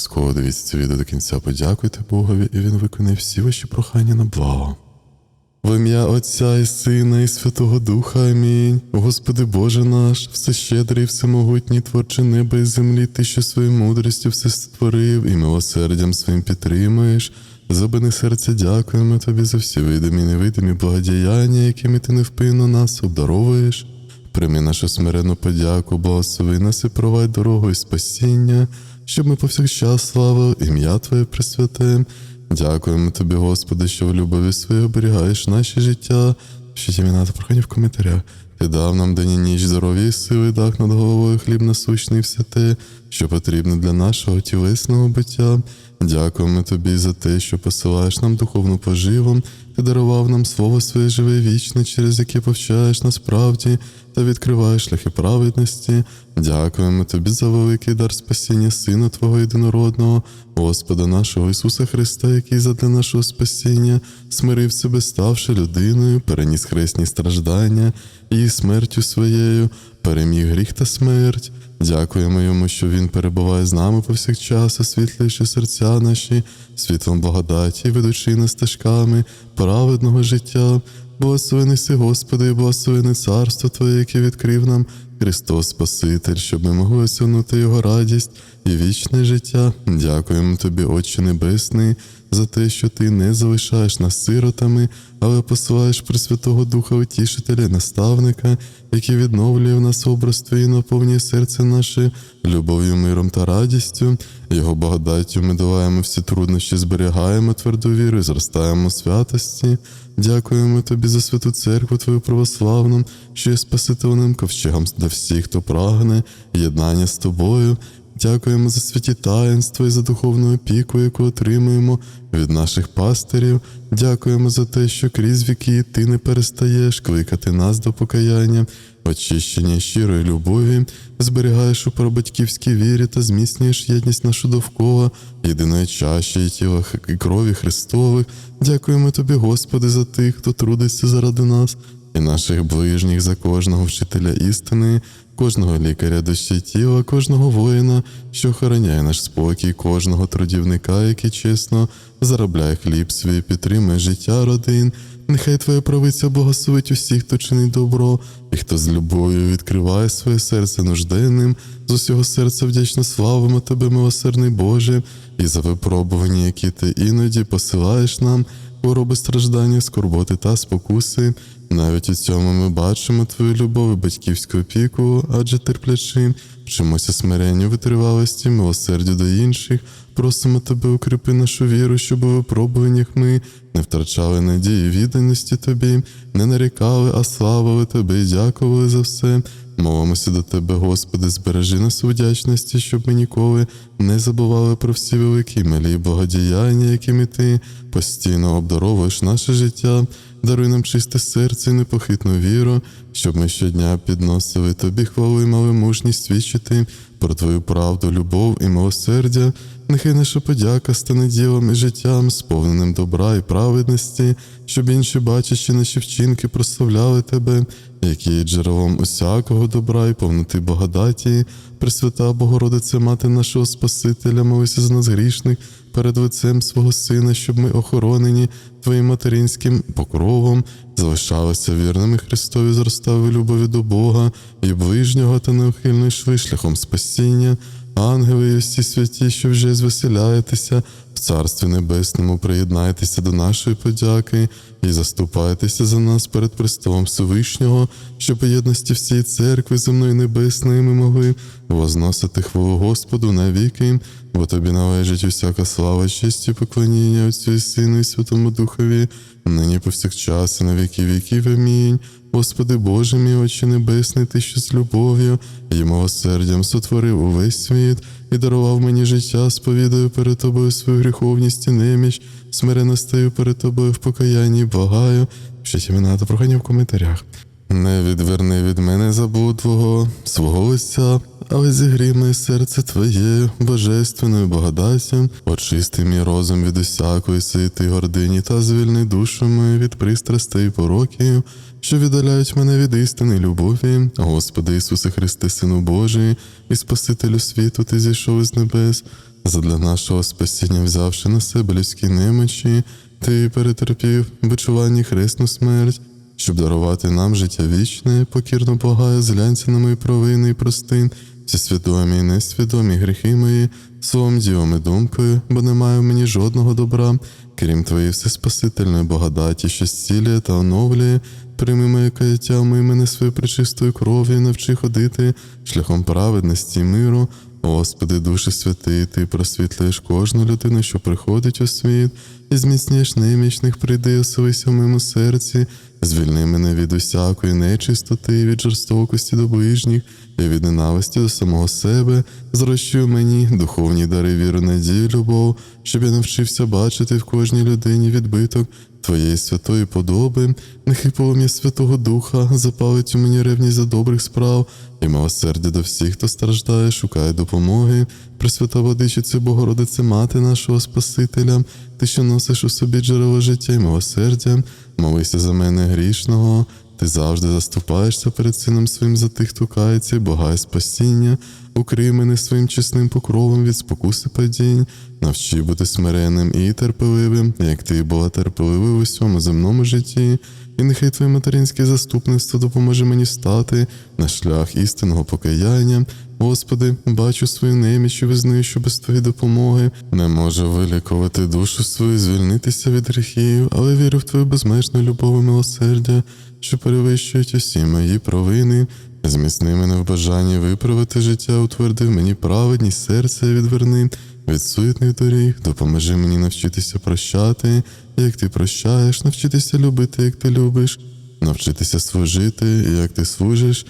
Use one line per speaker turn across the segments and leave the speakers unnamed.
Обов'язково дивіться це відео до кінця, подякуйте Богові, і він виконає всі ваші прохання на благо. В ім'я Отця і Сина, і Святого Духа. Амінь. Господи Боже наш, всещедрий, всемогутній творче неба і землі, ти, що своєю мудрістю все створив і милосердям своїм підтримуєш. Забини серця, дякуємо тобі за всі видимі і невидимі благодіяння, якими ти невпинно нас обдаровуєш. Прийми нашу смирену подяку, благослови нас і провадь дорогою спасіння, щоб ми повсякчас славили ім'я Твоє Пресвяте. Дякуємо тобі, Господи, що в любові своїй оберігаєш наше життя. Пишіть імена та прохання в коментарях. Ти дав нам день і ніч здоров'я і сили, дах над головою, хліб насущний, все те, що потрібно для нашого тілесного биття. Дякуємо тобі за те, що посилаєш нам духовну поживу. Ти дарував нам слово своє живе і вічне, через яке повчаєш нас правді та відкриваєш шляхи праведності. Дякуємо тобі за великий дар спасіння Сина Твого єдинородного, Господа нашого Ісуса Христа, який задля нашого спасіння смирив себе, ставши людиною, переніс хресні страждання і смертю своєю, переміг гріх та смерть. Дякуємо йому, що він перебуває з нами повсякчас, освітлюючи серця наші, світлом благодаті, ведучи нас стежками праведного життя. Благословений си, Господи, і благословене царство Твоє, яке відкрив нам Христос Спаситель, щоб ми могли осягнути Його радість і вічне життя. Дякуємо Тобі, Отче Небесний, за те, що Ти не залишаєш нас сиротами, але посилаєш Пресвятого Духа Утішителя, наставника, який відновлює в нас образ і наповнює серце наше любов'ю, миром та радістю. Його благодаттю ми долаємо всі труднощі, зберігаємо тверду віру зростаємо святості. Дякуємо тобі за святу церкву Твою православну, що є спасительним ковчегом для всіх, хто прагне єднання з тобою. Дякуємо за святі таїнства і за духовну опіку, яку отримуємо від наших пастирів. Дякуємо за те, що крізь віки ти не перестаєш кликати нас до покаяння, очищення щирої любові, зберігаєш у прабатьківській вірі та зміцнюєш єдність нашу довкола, єдиної чаші і тіла і крові Христових. Дякуємо тобі, Господи, за тих, хто трудиться заради нас і наших ближніх, за кожного вчителя істини, кожного лікаря душі тіла, кожного воїна, що охороняє наш спокій, кожного трудівника, який чесно заробляє хліб свій, підтримує життя родин. Нехай Твоя правиця благословить усіх, хто чинить добро, і хто з любов'ю відкриває своє серце нужденним, з усього серця вдячно славимо Тебе, милосердний Боже, і за випробування, які ти іноді посилаєш нам, хвороби, страждання, скорботи та спокуси. Навіть у цьому ми бачимо твою любов і батьківську опіку, адже терплячи, вчимося смиренню, витривалості, милосердю до інших. Просимо тебе, укріпи нашу віру, щоб у випробуваннях ми не втрачали надії, відданості тобі, не нарікали, а славили тебе і дякували за все. Молимося до тебе, Господи, збережи нас у вдячності, щоб ми ніколи не забували про всі великі малі благодіяння, якими ти постійно обдаровуєш наше життя. Даруй нам чисте серце і непохитну віру, щоб ми щодня підносили тобі хвалу і мали мужність свідчити про твою правду, любов і милосердя. Нехай наша подяка стане ділом і життям, сповненим добра і праведності, щоб інші, бачачи наші вчинки, прославляли тебе, які є джерелом усякого добра і повноти благодаті. Пресвята Богородице, мати нашого Спасителя, молися за нас грішних перед лицем свого Сина, щоб ми охоронені Твоїм материнським покровом, залишалися вірними Христові, зростали любові до Бога і ближнього та неухильно йшли шляхом спасіння. Ангели і всі святі, що вже звеселяєтеся в Царстві Небесному, приєднайтеся до нашої подяки і заступайтеся за нас перед престолом Всевишнього, щоб єдності всієї церкви земної небесної ми могли возносити хвалу Господу навіки, бо тобі належить усяка слава, честь і поклоніння Отцю і Сину і Святому Духові, нині повсякчас і на віки віків. Амінь. Господи Боже мій, Отче Небесний, Ти, що з любов'ю і милосердям сотворив увесь світ і дарував мені життя, сповідаю перед Тобою свою гріховність і неміч, смиренно стаю перед Тобою в покаянні, благаю. Ще імена та прохання в коментарях. Не відверни від мене забув Твого, свого лиця, але зігрій моє серце Твоє, божественною благодаттю, очисти мій розум від усякої сити гордині та звільни душу мою від пристрастей і пороків, що віддаляють мене від істини любові. Господи Ісусе Христе, Сину Божий, і Спасителю світу, Ти зійшов із небес, задля нашого спасіння, взявши на себе людські немочі, ти перетерпів бичуванні хресну смерть, щоб дарувати нам життя вічне, покірно благає, зглянься на мої провини і прости, всі свідомі і несвідомі гріхи мої, словом, ділом думкою, бо немає в мені жодного добра, крім твоєї всеспасительної благодаті, що зцілює та оновлює, прийми моє каяття, мої мене своєю причистою кров'ю, навчи ходити шляхом праведності і миру. Господи, Душе Святий, Ти просвітлюєш кожну людину, що приходить у світ, і зміцнюєш немічних, прийди, оселися в моєму серці, звільни мене від усякої нечистоти, від жорстокості до ближніх, і від ненависті до самого себе, зрощуй мені духовні дари, віру, надію, любов, щоб я навчився бачити в кожній людині відбиток Твоєї святої подоби, нехай полум'я Святого Духа запалить у мені ревність за добрих справ і милосердя до всіх, хто страждає, шукає допомоги. Пресвята Водичице, Богородице, Мати нашого Спасителя, ти, що носиш у собі джерело життя і милосердя, молися за мене грішного. Ти завжди заступаєшся перед сином своїм за тих, хто кається, і спасіння, укрий мене своїм чесним покровом від спокуси падінь, навчи бути смиренним і терпеливим, як ти була терпелива в усьому земному житті, і нехай твоє материнське заступництво допоможе мені стати на шлях істинного покаяння. Господи, бачу свою неміч і визнаю, що без твоєї допомоги. Не можу вилікувати душу свою, звільнитися від гріхів, але вірю в твою безмежну любов і милосердя, що перевищують усі мої провини. Зміцни мене в бажанні виправити життя, утверди в мені праведність, серце відверни від суетних доріг, допоможи мені навчитися прощати, як ти прощаєш, навчитися любити, як ти любиш, навчитися служити, як ти служиш.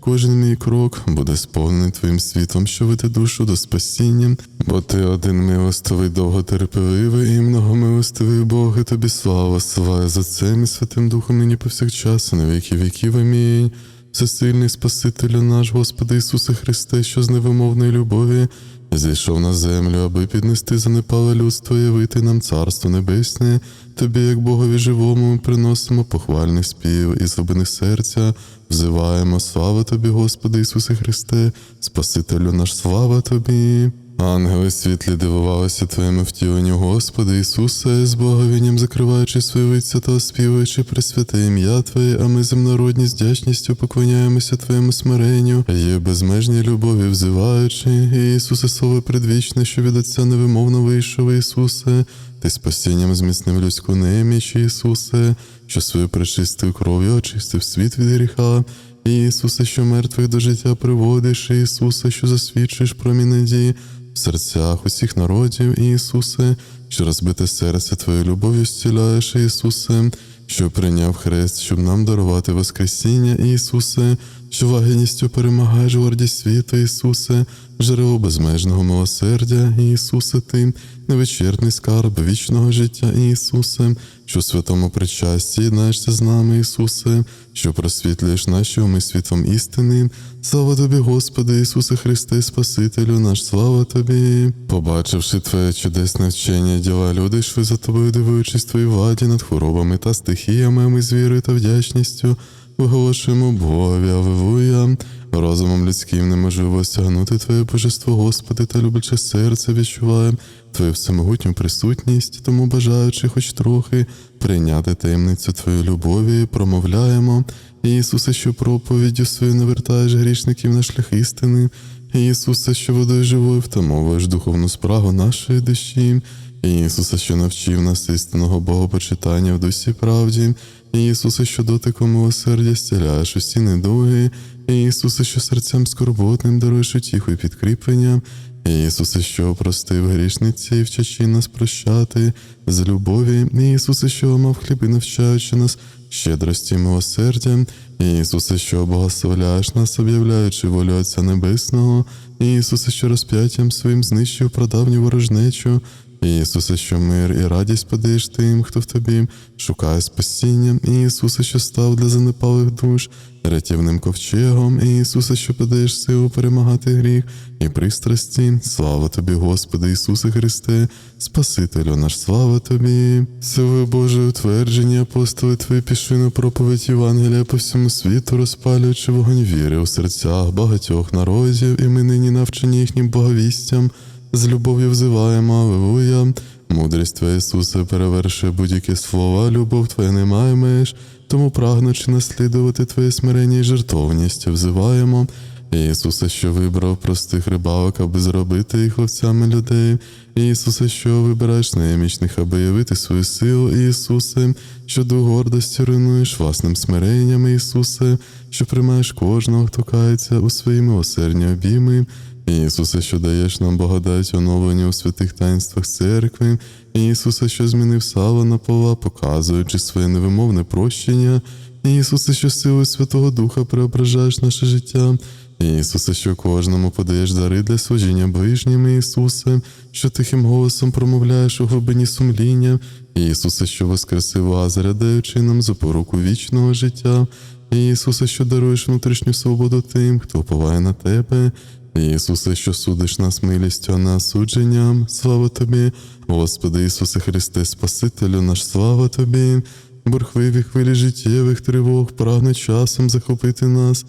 Кожен мій крок буде сповнений Твоїм світом, що веде душу до спасіння, бо ти один милостивий, довготерпеливий і многомилостивий Бог, і тобі слава, слава за Отцем і Святим Духом нині повсякчас, і на віки віків. Амінь. Всесильний Спасителю наш, Господи Ісусе Христе, що з невимовної любові зійшов на землю, аби піднести занепале людство і явити нам Царство Небесне, Тобі, як Богові живому, ми приносимо похвальний спів і зубини серця, взиваємо слава Тобі, Господи Ісусе Христе, Спасителю наш, слава Тобі. Ангели світлі дивувалися Твоєму втіленню, Господи Ісусе, з благовінням закриваючи свої лиця та оспівуючи пресвяте ім'я Твоє, а ми земнородні з вдячністю поклоняємося Твоєму смиренню, є безмежній любові взиваючи, Ісусе, Слово предвічне, що від Отця невимовно вийшов, Ісусе, Ти спасінням зміцнив людську неміч, Ісусе, що свою пречистою кров'ю очистив світ від гріха. Ісусе, що мертвих до життя приводиш, Ісусе, що засвідчуєш промінь надії в серцях усіх народів, Ісусе, що розбите серце Твоєю любов'ю зціляєш, Ісусе, що прийняв хрест, щоб нам дарувати Воскресіння, Ісусе, що вагіністю перемагаєш гордість світу, Ісусе, джерело безмежного милосердя, Ісусе, Ти, невичерпний скарб вічного життя, Ісусе, що в святому причасті єднаєшся з нами, Ісусе, що просвітлюєш наші уми світом істини. Слава тобі, Господи, Ісусе Христе, Спасителю наш, слава тобі. Побачивши Твоє чудесне вчення, діла люди йшли за тобою, дивуючись твоїй владі над хворобами та стихіями, ми з вірою та вдячністю. Виголошуємо Богові, Аллилуйя. Розумом людським неможливо осягнути Твоє божество, Господи, та любляче серце відчуваємо Твою всемогутню присутність, тому бажаючи хоч трохи прийняти таємницю Твоєї любові, промовляємо. Ісусе, що проповіддю свою навертаєш грішників на шлях істини. Ісусе, що водою живою втамовуєш духовну спрагу нашої душі. Ісусе, що навчив нас істинного Богопочитання в дусі правді. Ісусе, що дотиком милосердя стіляєш усі недуги. Ісусе, що серцям скорботним даруєш утіху і підкріплення. Ісусе, що простив грішниці і вчачи нас прощати з любові. Ісусе, що мав хліб і навчаючи нас щедрості і милосердя. Ісусе, що благословляєш нас, об'являючи волю Отця Небесного. Ісусе, що розп'яттям своїм знищив прадавню ворожнечу. Ісусе, що мир і радість подаєш тим, хто в тобі шукає спасіння, Ісусе, що став для занепалих душ, рятівним ковчегом, Ісусе, що подаєш силу перемагати гріх і пристрасті. Слава тобі, Господи, Ісусе Христе, Спасителю наш, слава тобі. Сили Боже, утверджені апостоли Твої пішли на проповідь Євангелія по всьому світу, розпалюючи вогонь віри у серцях багатьох народів, і ми нині навчені їхнім боговістям з любов'ю взиваємо, Аллилуйя. Мудрість Твоя, Ісусе, перевершує будь-які слова, любов Твоя не має тому прагнучи наслідувати Твоє смирення і жертовність, взиваємо. Ісусе, що вибрав простих рибалок, аби зробити їх ловцями людей. Ісусе, що вибираєш немічних, аби явити свою силу, Ісусе, що до гордості руйнуєш власним смиренням, Ісусе, що приймаєш кожного, хто кається у свої милосердні обійми. Ісусе, що даєш нам благодать оновлення у святих таїнствах церкви, Ісусе, що змінив сало на пола, показуючи своє невимовне прощення, Ісусе, що силою Святого Духа преображаєш наше життя. Ісусе, що кожному подаєш дари для служіння ближнім, Ісусе, що тихим голосом промовляєш у глибині сумління, Ісусе, що воскресив Лазаря, даючи нам запоруку вічного життя, Ісусе, що даруєш внутрішню свободу тим, хто уповає на тебе. Ісусе, що судиш нас милістю, а не осудженням, слава Тобі, Господи Ісусе Христе, Спасителю наш, слава Тобі, бурхливі хвилі життєвих тривог, прагне часом захопити нас.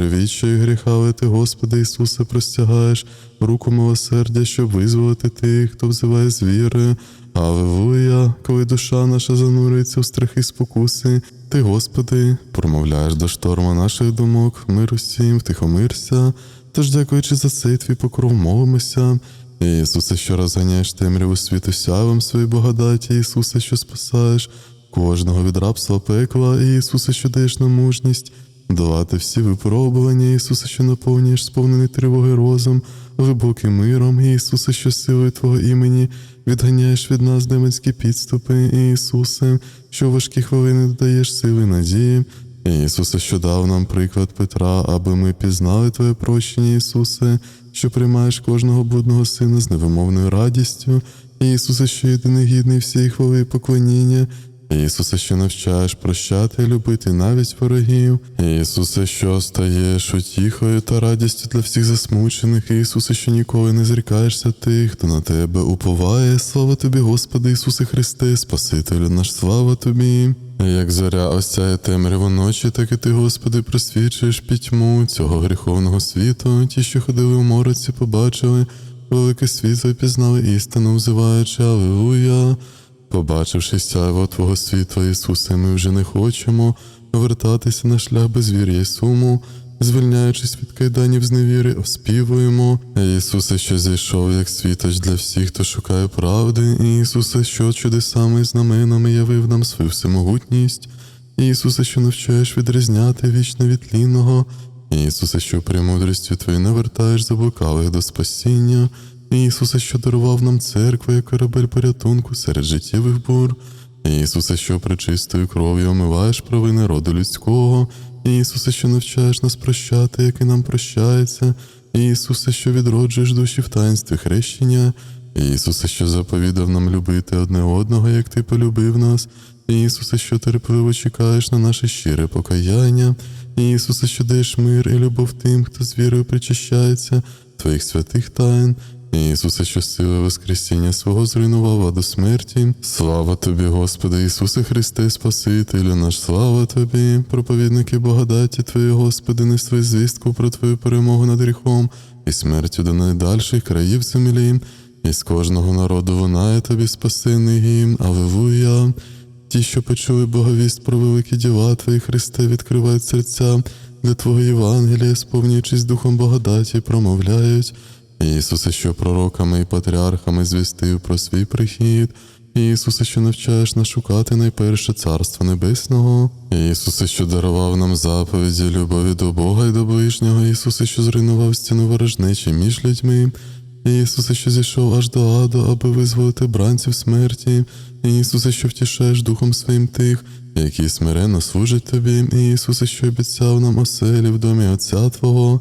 Віччя і гріха, але ти, Господи Ісусе, простягаєш руку милосердя, щоб визволити тих, хто взиває з вірою. Аллилуйя, коли душа наша занурюється у страхи спокуси, ти, Господи, промовляєш до шторма наших думок, мир усім, втихомирся. Тож, дякуючи за цей твій покров, молимося. Ісусе, що розганяєш темряву світу сявом своєї благодаті, Ісусе, що спасаєш кожного від рабства пекла, і Ісусе, що даєш нам мужність, долати всі випробування, Ісусе, що наповнюєш сповнений тривоги розум, глибоким миром, Ісусе, що силою Твого імені відганяєш від нас демонські підступи, Ісусе, що в важкі хвилини додаєш сили надії. Ісусе, що дав нам приклад Петра, аби ми пізнали Твоє прощення, Ісусе, що приймаєш кожного блудного сина з невимовною радістю, Ісусе, що єдиний гідний всієї хвали і поклоніння, Ісусе, що навчаєш прощати і любити навіть ворогів, Ісусе, що стаєш утіхою та радістю для всіх засмучених, Ісусе, що ніколи не зрікаєшся тих, хто на тебе уповає. Слава тобі, Господи Ісусе Христе, Спасителю наш, слава тобі. Як зоря осяє темряву ночі, так і ти, Господи, просвічуєш пітьму цього гріховного світу. Ті, що ходили в мороці, побачили велике світло і істину, взиваючи Аллилуйя. Побачивши сяйво Твого світла, Ісусе, ми вже не хочемо вертатися на шлях безвір'я і суму, звільняючись від кайданів з невіри, оспівуємо. Ісусе, що зійшов як світоч для всіх, хто шукає правди, Ісусе, що чудесами і знаменами явив нам свою всемогутність, Ісусе, що навчаєш відрізняти вічно від тлінного, Ісусе, що премудрістю Твоєю навертаєш заблукалих до спасіння. Ісусе, що дарував нам церкву, як корабель порятунку серед життєвих бур. Ісусе, що причистою кров'ю омиваєш провини роду людського. Ісусе, що навчаєш нас прощати, як і нам прощається. Ісусе, що відроджуєш душі в таїнстві хрещення. Ісусе, що заповідав нам любити одне одного, як ти полюбив нас. Ісусе, що терпеливо чекаєш на наше щире покаяння. Ісусе, що даєш мир і любов тим, хто з вірою причащається, Твоїх святих тайн. Ісусе, що сили Воскресіння свого зруйнував а до смерті. Слава тобі, Господи, Ісусе Христе, Спасителю наш, слава тобі, проповідники благодаті Твої, Господи, несли звістку про Твою перемогу над гріхом і смертю до найдальших країв землі. І з кожного народу лунає тобі спасенний гімн, Аллилуйя. Ті, що почули боговість про великі діла Твої, Христе, відкривають серця для Твого Євангелія, сповнюючись духом благодаті, промовляють. Ісусе, що пророками і патріархами звістив про свій прихід, Ісусе, що навчаєш нас шукати найперше Царство Небесного, Ісусе, що дарував нам заповіді, любові до Бога і до ближнього, Ісусе, що зруйнував стіну ворожнечі між людьми, Ісусе, що зійшов аж до аду, аби визволити бранців смерті, Ісусе, що втішаєш Духом Своїм тих, які смиренно служать Тобі, Ісусе, що обіцяв нам оселі в домі Отця Твого.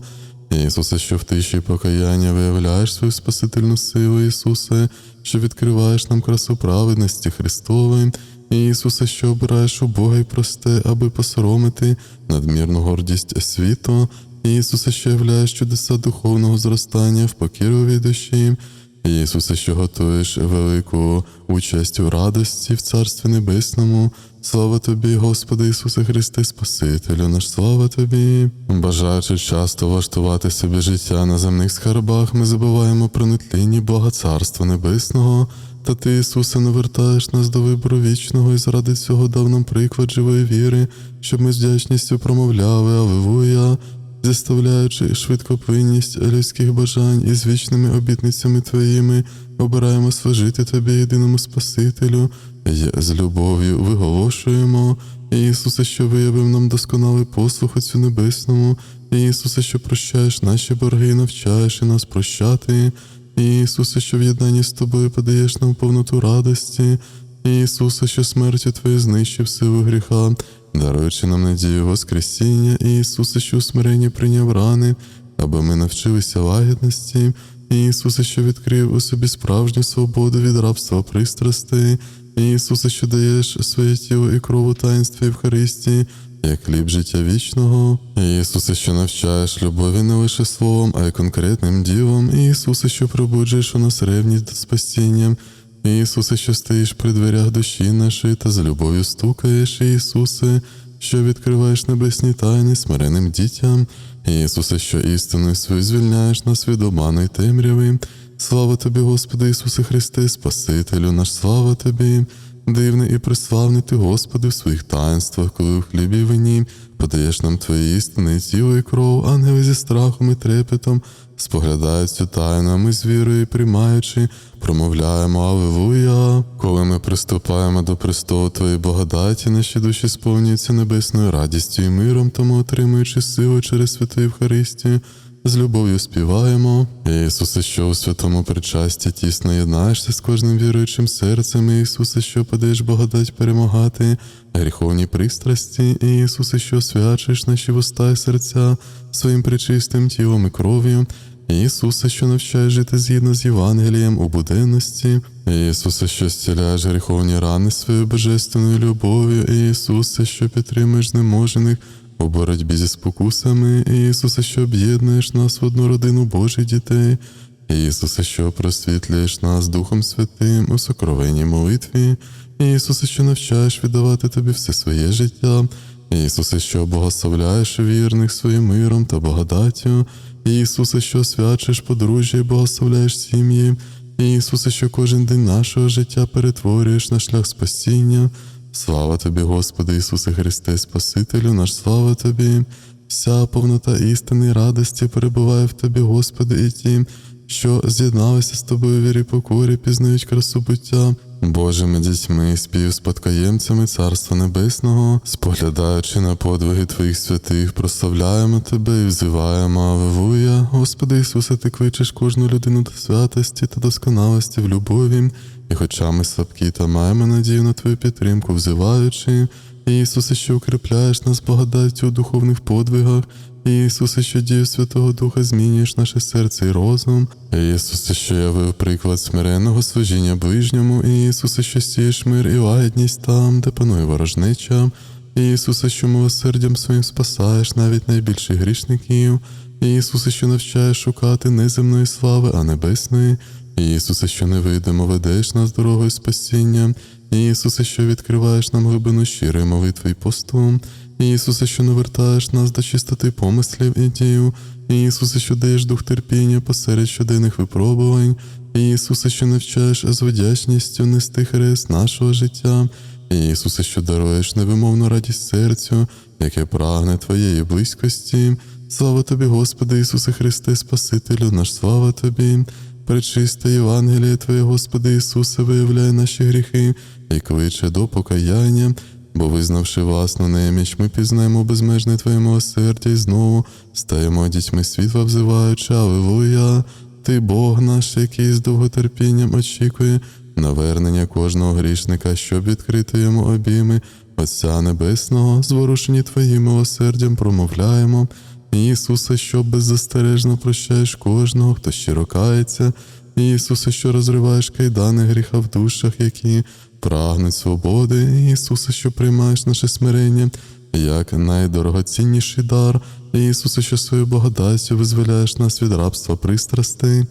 Ісусе, що в тиші покаяння виявляєш свою спасительну силу, Ісусе, що відкриваєш нам красу праведності Христової, Ісусе, що обираєш у Бога і просте, аби посоромити надмірну гордість світу, Ісусе, що являєш чудеса духовного зростання в покірливій душі, Ісусе, що готуєш велику участь у радості в Царстві Небесному. Слава тобі, Господи Ісусе Христе, Спасителю наш, слава тобі. Бажаючи часто влаштувати собі життя на земних скарбах, ми забуваємо про нетлінні Бога Царства Небесного. Та ти, Ісусе, навертаєш нас до вибору вічного і заради цього дав нам приклад живої віри, щоб ми з вдячністю промовляли Аллилуйя, заставляючи швидкоплинність людських бажань і з вічними обітницями Твоїми, обираємо служити Тобі, єдиному Спасителю, і з любов'ю виголошуємо. Ісусе, що виявив нам досконалий послух Отцю Небесному, Ісусе, що прощаєш наші борги, навчаєш і нас прощати. Ісусе, що в єднанні з тобою подаєш нам повноту радості, Ісусе, що смертю Твоєю знищив силу гріха, даруючи нам надію Воскресіння, Ісусе, що у смиренні прийняв рани, аби ми навчилися лагідності, Ісусе, що відкрив у собі справжню свободу від рабства пристрастей, Ісусе, що даєш своє тіло і кров у таїнстві Євхаристії, як хліб життя вічного, Ісусе, що навчаєш любові не лише словом, а й конкретним ділом, Ісусе, що пробуджуєш у нас ревність до спасіння, Ісусе, що стоїш при дверях душі нашої та з любов'ю стукаєш, Ісусе, що відкриваєш небесні тайни смиренним дітям, Ісусе, що істиною свою звільняєш нас від обману й темряви. Слава тобі, Господи Ісусе Христе, Спасителю наш, слава тобі. Дивний і приславний ти, Господи, в своїх таїнствах, коли в хлібі вині подаєш нам Твої істини, тіло і кров, ангели зі страхом і трепетом, споглядають цю тайну, а ми з вірою приймаючи, промовляємо Аллилуйя. Коли ми приступаємо до престолу Твоєї благодаті, наші душі сповнюються небесною радістю і миром, тому отримуючи силу через святу Євхаристію, з любов'ю співаємо. Ісусе, що у святому причасті тісно єднаєшся з кожним віруючим серцем, Ісусе, що подаєш благодать перемагати, гріховні пристрасті, Ісусе, що освячуєш наші вуста і серця своїм причистим тілом і кров'ю. Ісусе, що навчаєш жити згідно з Євангелієм у буденності, Ісусе, що зціляєш гріховні рани своєю божественною любов'ю, Ісусе, що підтримуєш знеможених у боротьбі зі спокусами, Ісусе, що об'єднуєш нас в одну родину Божих дітей, Ісусе, що просвітлюєш нас Духом Святим у сокровенній молитві, Ісусе, що навчаєш віддавати тобі все своє життя, Ісусе, що благословляєш вірних своїм миром та благодаттю, Ісусе, що освячуєш подружжя і благословляєш сім'ї, Ісусе, що кожен день нашого життя перетворюєш на шлях спасіння. Слава тобі, Господи Ісусе Христе, Спасителю наш, слава тобі, вся повнота істини і радості перебуває в тобі, Господи, і ті, що з'єдналися з тобою вірі покорі, пізнають красу буття. Божими дітьми, співспадкоємцями Царства Небесного, споглядаючи на подвиги Твоїх святих, прославляємо Тебе і взиваємо Аллилуйя. Господи Ісусе, Ти кличеш кожну людину до святості та досконалості в любові, і хоча ми слабкі та маємо надію на Твою підтримку, взиваючи, Ісусе, що укріпляєш нас благодаттю у духовних подвигах, Ісусе, що дію Святого Духа змінюєш наше серце і розум, Ісусе, що явив приклад смиренного служіння ближньому, Ісусе, що сієш мир і лагідність там, де панує ворожнеча, Ісусе, що милосердям своїм спасаєш навіть найбільших грішників, Ісусе, що навчаєш шукати не земної слави, а небесної, Ісусе, що невидимо ведеш нас дорогою спасіння, Ісусе, що відкриваєш нам глибину щирої молитви і посту, Ісусе, що навертаєш нас до чистоти помислів і дію, Ісусе, що даєш дух терпіння посеред щоденних випробувань, Ісусе, що навчаєш з вдячністю нести хрест нашого життя, Ісусе, що даруєш невимовну радість серцю, яке прагне Твоєї близькості. Слава тобі, Господи Ісусе Христе, Спасителю наш, слава Тобі. Пречисте Євангеліє Твоє, Господи Ісусе, виявляє наші гріхи і кличе до покаяння, бо визнавши власну неміч, ми пізнаємо безмежне Твоє милосердя і знову стаємо дітьми світла, взиваючи, Аллилуйя. Ти Бог наш, який з довготерпінням очікує навернення кожного грішника, щоб відкрити йому обійми Отця Небесного, зворушені Твоїм милосердям, промовляємо. Ісусе, що беззастережно прощаєш кожного, хто щиро кається, Ісусе, що розриваєш кайдани гріха в душах, які прагнуть свободи, Ісусе, що приймаєш наше смирення, як найдорогоцінніший дар, Ісусе, що свою благодаттю визволяєш нас від рабства пристрастей,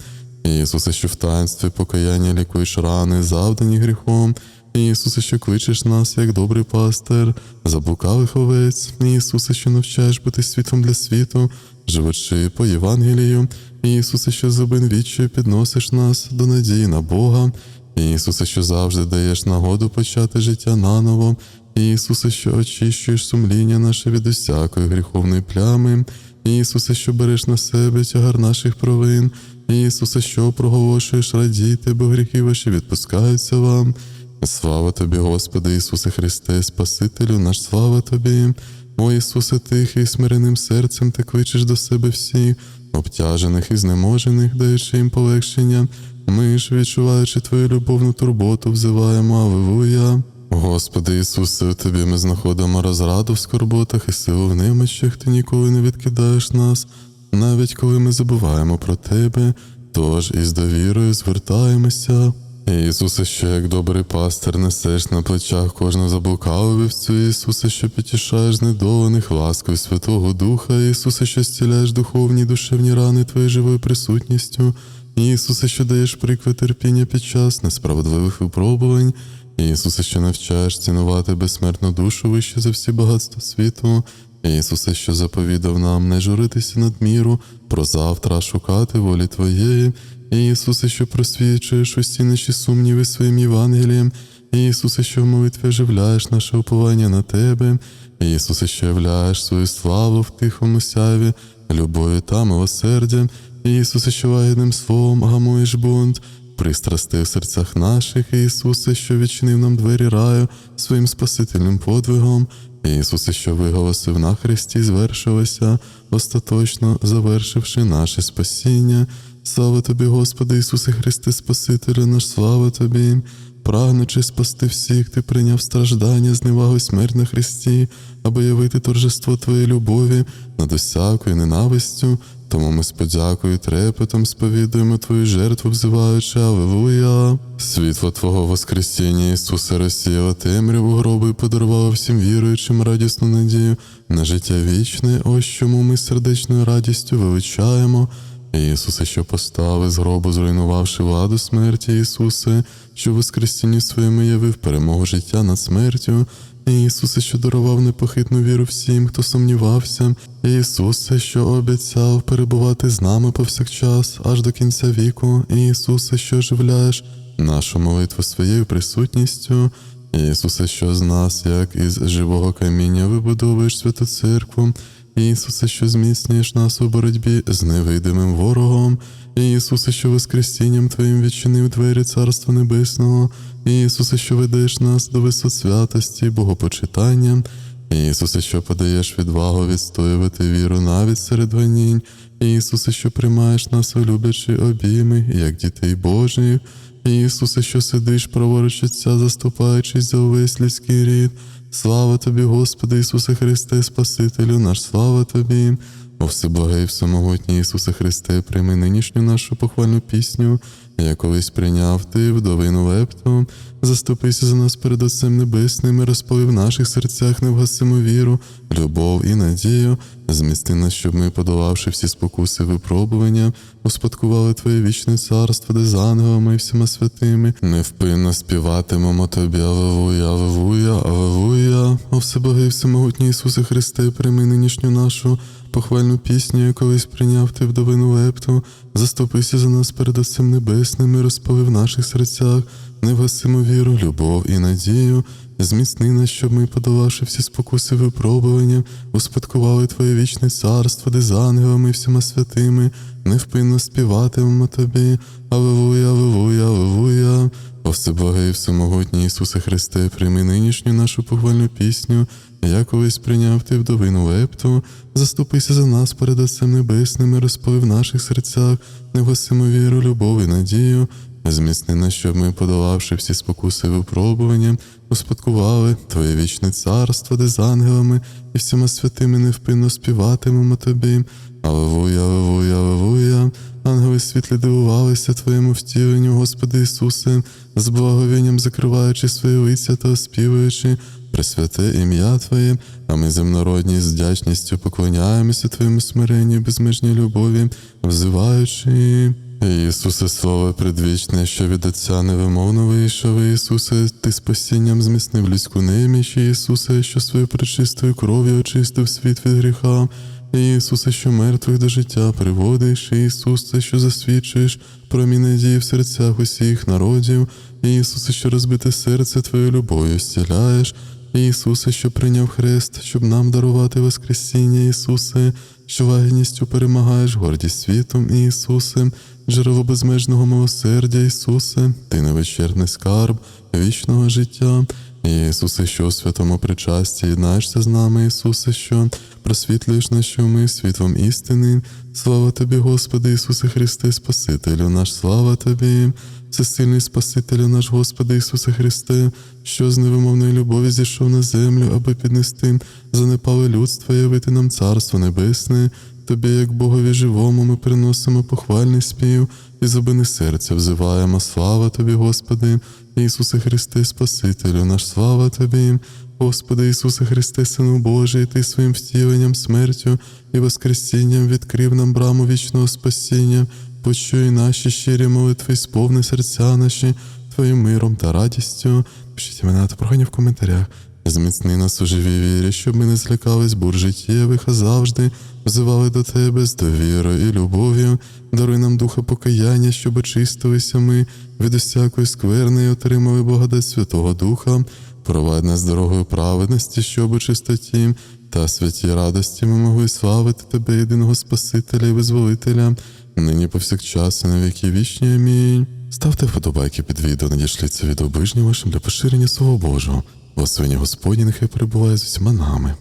Ісусе, що в таїнстві покаяння лікуєш рани, завдані гріхом. Ісусе, що кличеш нас, як добрий пастир, заблукалих овець, Ісусе, що навчаєш бути світом для світу, живучи по Євангелію, Ісусе, що зубин віччю підносиш нас до надії на Бога, Ісусе, що завжди даєш нагоду почати життя наново, Ісусе, що очищуєш сумління наше від усякої гріховної плями, Ісусе, що береш на себе тягар наших провин, Ісусе, що проголошуєш радійте, бо гріхи ваші відпускаються вам. Слава тобі, Господи Ісусе Христе, Спасителю наш, слава тобі. О Ісусе, тихий, і смиренним серцем ти кличеш до себе всіх, обтяжених і знеможених, даючи їм полегшення. Ми ж, відчуваючи Твою любовну турботу, взиваємо Аллилуйя. Господи Ісусе, у Тобі ми знаходимо розраду в скорботах і силу в немощах, Ти ніколи не відкидаєш нас, навіть коли ми забуваємо про Тебе, тож із довірою звертаємося. Ісусе, що як добрий пастир несеш на плечах кожну заблукалу вівцю, Ісусе, що підтішаєш знедолених ласкою Святого Духа, Ісусе, що зціляєш духовні душевні рани Твоєю живою присутністю, Ісусе, що даєш приклад терпіння під час несправедливих випробувань, Ісусе, що навчаєш цінувати безсмертну душу вище за всі багатства світу, Ісусе, що заповідав нам не журитися надміру, про завтра шукати волі Твоєї, Ісусе, що просвічуєш усі наші сумніви своїм Євангелієм, Ісусе, що в молитві оживляєш наше уповання на Тебе, Ісусе, що являєш свою славу в тихому сяві, любові та милосердя, Ісусе, що лагідним словом гамуєш бунт, пристрасти в серцях наших, Ісусе, що відчинив нам двері раю своїм спасительним подвигом, Ісусе, що виголосив на Христі, звершилося, остаточно завершивши наше спасіння. Слава тобі, Господи Ісусе Христе, Спасителю наш, слава Тобі, прагнучи спасти всіх, Ти прийняв страждання, зневагу смерть на Христі, аби явити торжество Твоєї любові над усякою ненавистю. Тому ми з подякою трепетом сповідуємо Твою жертву, взиваючи Аллилуйя. Світло Твого Воскресіння, Ісусе, розсіяло темряву гробу і подарувало всім віруючим радісну надію на життя вічне, ось чому ми сердечною радістю величаємо. Ісусе, що поставив з гробу, зруйнувавши владу смерті, Ісусе, що Воскресінні своєму явив перемогу життя над смертю, Ісусе, що дарував непохитну віру всім, хто сумнівався, Ісусе, що обіцяв перебувати з нами повсякчас, аж до кінця віку, Ісусе, що оживляєш нашу молитву своєю присутністю, Ісусе, що з нас, як із живого каміння, вибудовуєш святу церкву. Ісусе, що зміцнюєш нас у боротьбі з невидимим ворогом, Ісусе, що Воскресінням Твоїм відчинив двері Царства Небесного, Ісусе, що ведеш нас до висот святості, богопочитання, Ісусе, що подаєш відвагу відстоювати віру навіть серед гонінь, Ісусе, що приймаєш нас у люблячі обійми, як дітей Божих, Ісусе, що сидиш праворуч Отця, заступаючись за увесь людський рід. Слава тобі, Господи Ісусе Христе, Спасителю наш, слава тобі. О всеблагий, всемогутній Ісусе Христе, прийми нинішню нашу похвальну пісню. Я колись прийняв ти вдовину лепту, заступися за нас перед Отцем Небесним і розпали в наших серцях невгасиму віру, любов і надію. Змісти нас, щоб ми, подолавши всі спокуси випробування, успадкували Твоє вічне царство, де з ангелами і всіма святими, невпинно співатимемо Тобі, Аллилуйя, Аллилуйя, Аллилуйя. О всеблагий, всемогутній Ісусе Христе, прийми нинішню нашу похвальну пісню, я колись прийняв ти вдовину лепту, заступися за нас перед Отцем Небесним і розпали в наших серцях невгасиму віру, любов і надію. Зміцни нас, щоб ми, подолавши всі спокуси випробування, успадкували Твоє вічне царство, де з ангелами і всіма святими, невпинно співатимемо Тобі. Аллилуйя, Аллилуйя, Аллилуйя. О всеблагий, всемогутній Ісусе Христе, прийми нинішню нашу похвальну пісню. Я колись прийняв ти вдовину лепту, заступися за нас перед Отцем Небесним і розпали в наших серцях невгасиму віру, любов і надію. Зміцни нас, щоб ми, подолавши всі спокуси випробування, успадкували Твоє вічне царство, де з ангелами і всіма святими невпинно співатимемо Тобі. Аллилуйя, Аллилуйя, Аллилуйя. Ангели світлі дивувалися Твоєму втіленню, Господи Ісусе, з благовінням закриваючи свої лиця та оспівуючи Пресвяте ім'я Твоє, а ми земнородні з вдячністю поклоняємося Твоєму смиренню, безмежній любові, взиваючи. Ісусе, слово предвічне, що від Отця невимовно вийшов, Ісусе, Ти спасінням зміцнив людську неміч, Ісусе, що свою пречистою кров'ю очистив світ від гріха, Ісусе, що мертвих до життя приводиш, Ісусе, що засвідчуєш промі надії в серцях усіх народів, Ісусе, що розбите серце Твоєю любов'ю зціляєш, Ісусе, що прийняв хрест, щоб нам дарувати Воскресіння, Ісусе, що вагністю перемагаєш гордість світом, Ісусе, джерело безмежного милосердя, Ісусе, Ти невичерпний скарб вічного життя. Ісусе, що у святому причасті єднаєшся з нами, Ісусе, що просвітлюєш наші уми світлом істини. Слава Тобі, Господи, Ісусе Христе, Спасителю наш, слава Тобі, всесильний Спасителю наш, Господи Ісусе Христе, що з невимовної любові зійшов на землю, аби піднести занепале людство явити нам Царство Небесне. Тобі, як Богові живому, ми приносимо похвальний спів і зубини серця взиваємо. Слава Тобі, Господи, Ісусе Христе, Спасителю наш, слава Тобі. Господи Ісусе Христе, Сину Божий, Ти своїм втіленням, смертю і воскресінням відкрив нам браму вічного спасіння, почуй наші щирі молитви, сповни серця наші Твоїм миром та радістю. Пишіть імена та прохання в коментарях. Зміцни нас у живій вірі, щоб ми не злякались бур життєвих, а завжди взивали до Тебе з довірою і любов'ю. Даруй нам духа покаяння, щоб очистилися ми від усякої скверни і отримали благодать Святого Духа. Провадь нас дорогою праведності, щоб у чистоті та святій радості ми могли славити Тебе, єдиного Спасителя і Визволителя, нині повсякчас і на віки вічні. Амінь. Ставте вподобайки під відео, надішліться це відео ближнім вашим для поширення Слова Божого. Благословення Господні нехай перебуває з усіма нами.